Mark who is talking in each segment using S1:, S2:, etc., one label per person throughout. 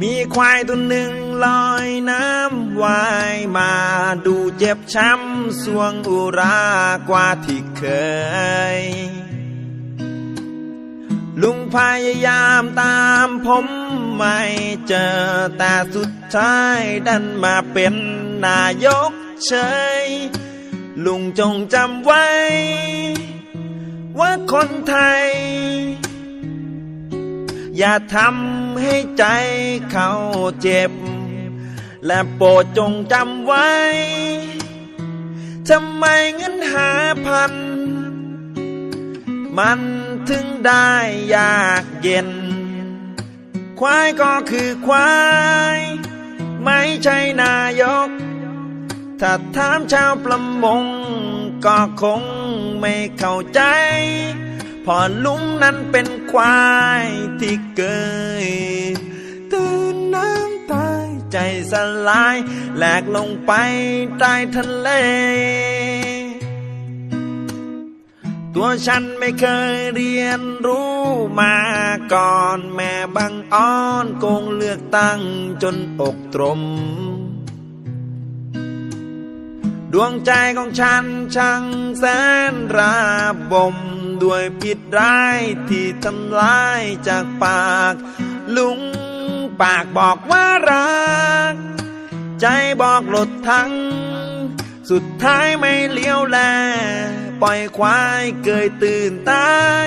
S1: มีควายตัวหนึ่งลอยน้ำว่ายมาดูเจ็บช้ำสวงอุรากว่าที่เคย ลุงพยายามตามผมไม่เจอแต่สุดท้ายดันมาเป็นนายกเฉย ลุงจงจำไว้ ว่าคนไทย อย่าทำ ให้ใจเขาเจ็บ และโปรดจงจำไว้ทำไมเงินหาพัน มันถึงได้ยากเย็น ควายก็คือควาย ไม่ใช่นายก ถ้าถามชาวประมง ก็คงไม่เข้าใจ พอลุงนั้นเป็นควายที่เกยตื่นน้ำตายใจสลายแหลกลงไปใต้ทะเล ตัวฉันไม่เคยเรียนรู้มาก่อนแม่บังอ้อนโกงเลือกตั้งจนอกตรมดวงใจของฉันช่างแสนระบม ด้วยผิดร้ายที่ทำลายจากปาก ลุงปากบอกว่ารัก ใจบอกหลดทั้ง สุดท้ายไม่เลี้ยวแล ปล่อยควายเกยตื่นตาย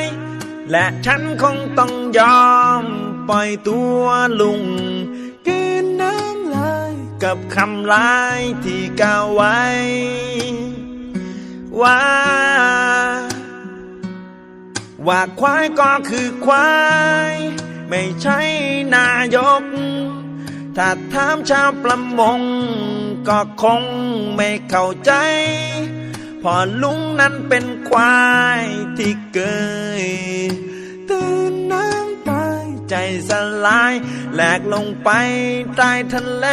S1: และฉันคงต้องยอม ปล่อยตัวลุงกินน้ำลายกับคำลายที่กล่าวไว้ ว่า ว่าควายก็คือควาย ไม่ใช่นายก ถ้าถามชาวประมง ก็คงไม่เข้าใจ พอลุงนั้นเป็นควายที่เกยตื่นน้ำตายใจสลายแหลกลงไปใต้ทะเล